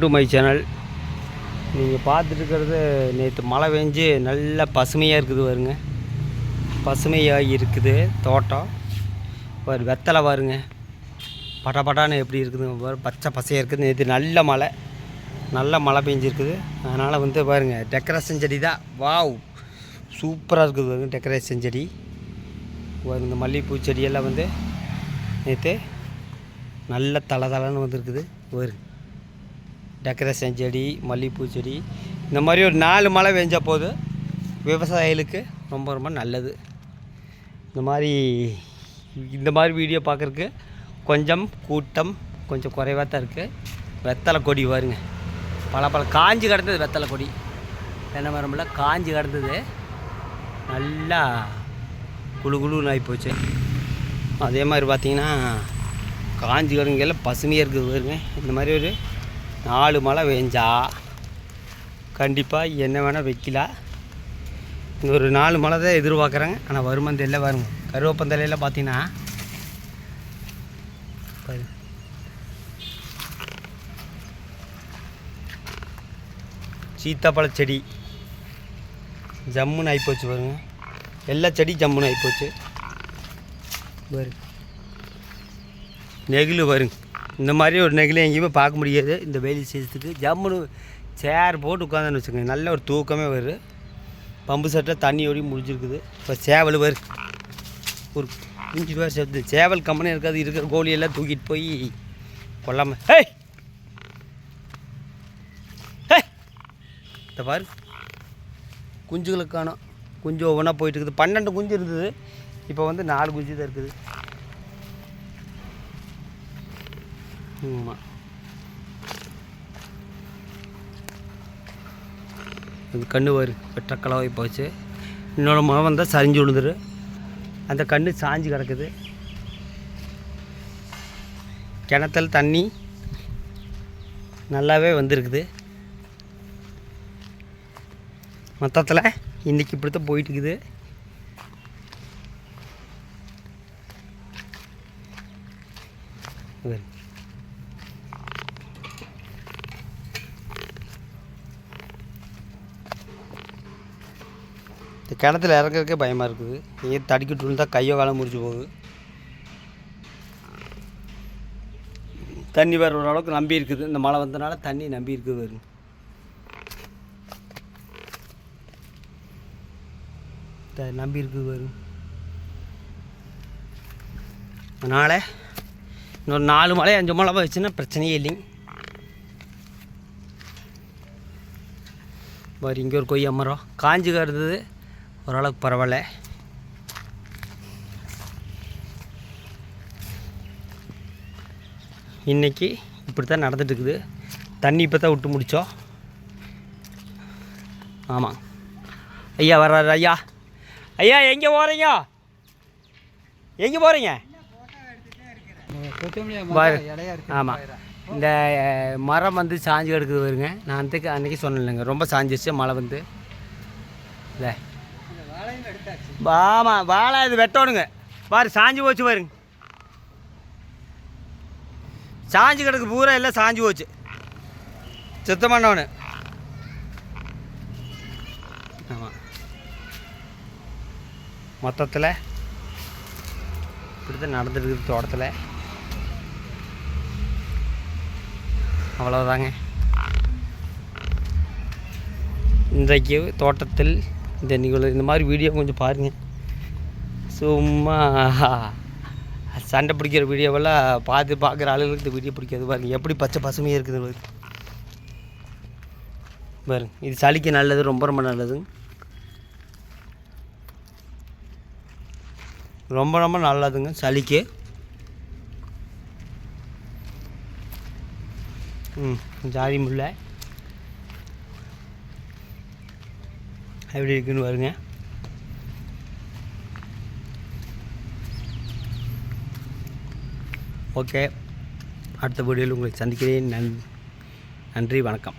To my channel நீங்கள் பார்த்துட்டுருக்கிறது நேற்று மழை பெஞ்சு நல்ல பசுமையாக இருக்குது பாருங்க. பசுமையாக இருக்குது தோட்டம். ஒரு வெத்தலை பாருங்க. பட எப்படி இருக்குதுங்க பச்சை பசையாக இருக்குது. நேற்று நல்ல மழை. நல்ல மழை பெஞ்சிருக்குது. அதனால் வந்து பாருங்கள் டெக்கரேஷன் செடி தான். வாவ் சூப்பராக இருக்குது பாருங்க டெக்கரேஷன் செடி. இந்த மல்லிகைப்பூ செடியெல்லாம் வந்து நேற்று நல்ல தலை தலைன்னு வந்துருக்குது. பாருங்க டெக்கரேஷன் செடி மல்லிகைப்பூ செடி இந்த மாதிரி ஒரு நாலு மழை பெஞ்ச போது விவசாயிகளுக்கு ரொம்ப ரொம்ப நல்லது. இந்த மாதிரி இந்த மாதிரி வீடியோ பார்க்குறக்கு கொஞ்சம் கூட்டம் கொஞ்சம் குறைவாக தான் இருக்குது வெத்தலை கொடி வருங்க பல பல காஞ்சி கிடந்தது வெத்தலை கொடி. தென்னை மரம்ல காஞ்சி கிடந்தது. நல்லா குழு குழுன்னு ஆகி போச்சு. அதே மாதிரி பார்த்திங்கன்னா காஞ்சி கிடங்கெல்லாம் பசுமையாக இருக்குது பாருங்க. இந்த மாதிரி ஒரு நாலு மழை பெஞ்சா கண்டிப்பாக என்ன வேணால் வைக்கலாம் இந்த ஒரு நாலு மழை தான் எதிர்பார்க்குறேங்க. ஆனால் வருமானம் தெரியல வருங்க கருவேப்பந்தலையில் பார்த்தீங்கன்னா சீத்தாப்பழ செடி. ஜம்முன்னு ஆகிப்போச்சு பாருங்க. எல்லா செடி ஜம்முன்னு ஆகிப்போச்சு பாரு. நெகிழ் வருங்க இந்த மாதிரி ஒரு நெகிழி எங்கேயுமே பார்க்க முடியாது. இந்த வெயில் சீசத்துக்கு ஜம்முன்னு சேர் போட்டு உட்காந்துன்னு வச்சுக்கோங்க. நல்ல ஒரு தூக்கமே வருது. பம்பு செட்டில் தண்ணி ஓடி முடிஞ்சிருக்குது. இப்போ சேவல் வரு. ஒரு குஞ்சு ரூபா சேர்த்து. சேவல் கம்பெனி இருக்காது இருக்கிற கோழியெல்லாம் தூக்கிட்டு போய் கொல்லாம ஹேய் இந்த பாரு. குஞ்சுகளுக்கு குஞ்சு ஒவ்வொன்றா போயிட்டு இருக்குது. பன்னெண்டு குஞ்சு இருந்தது. இப்போ வந்து நாலு குஞ்சு தான் இருக்குது. ஆமாம் அது கண்ணு வரு வெட்டக்கலவாகி போச்சு. இன்னொரு முகம் வந்தால் சரிஞ்சு விழுந்துரு. அந்த கண்ணு சாஞ்சு கிடக்குது. கிணத்துல தண்ணி நல்லாவே வந்திருக்குது. மொத்தத்தில் இன்றைக்கி இப்படி தான் போயிட்டுருக்குது இது இந்த கிணத்துல இறங்குறதுக்கே பயமாக இருக்குது. ஏன் தடிக்கிட்டு இருந்தால் கையோ காலம் முடிச்சு போகுது. தண்ணி வர அளவுக்கு நம்பி இருக்குது. இந்த மழை வந்தனால தண்ணி நம்பி இருக்குது வரும் த- நம்பி இருக்குது வரும் அதனால் இன்னொரு நாலு மழை அஞ்சு மழை வச்சுன்னா பிரச்சனையே இல்லைங்க. பாரு இங்கே ஒரு கொய்யா மரம். காஞ்சி கிடந்தது ஓரளவுக்கு பரவாயில்ல. இன்றைக்கி இப்படி தான் நடந்துட்டு இருக்குது தண்ணி இப்போ தான் விட்டு முடித்தோம் ஆமாம் ஐயா வர்றாரு ஐயா. ஐயா எங்கே போகிறீங்க எங்கே போகிறீங்க ஆமாம் இந்த மரம் வந்து சாஞ்சு கிடக்குது வருங்க நான் அன்றைக்கு அன்றைக்கி சொன்னேன்லங்க. ரொம்ப சாஞ்சிருச்சு மழை வந்து. இல்லை. ஆமாம் வாழை இது வெட்டணுங்க. பாரு சாஞ்சு போச்சு பாருங்க. சாஞ்சு கிடக்கு பூரா எல்லாம் சாஞ்சு போச்சு. சுத்தம் பண்ணவனு ஆமாம் மொத்தத்தில் இப்படி தான் நடந்துட்டு இருக்குது தோட்டத்தில். அவ்வளோதாங்க இன்றைக்கு தோட்டத்தில் இந்த நிகழ்வு இந்த மாதிரி வீடியோ கொஞ்சம் பாருங்கள் சும்மா சண்டை பிடிக்கிற வீடியோவெல்லாம் பார்த்து பார்க்குற ஆளுகளுக்கு இந்த வீடியோ பிடிக்காது. பாருங்கள் எப்படி பச்சை பசுமையாக இருக்குது பாருங்க. பாருங்க இது சளிக்கு நல்லது ரொம்ப ரொம்ப நல்லது. ரொம்ப ரொம்ப நல்லதுங்க சளிக்கு. ம் ஜாதி முல்லை. எப்படி இருக்குன்னு பாருங்க. ஓகே. அடுத்த வீடியோவில் உங்களை சந்திக்கிறேன். நன் நன்றி வணக்கம்.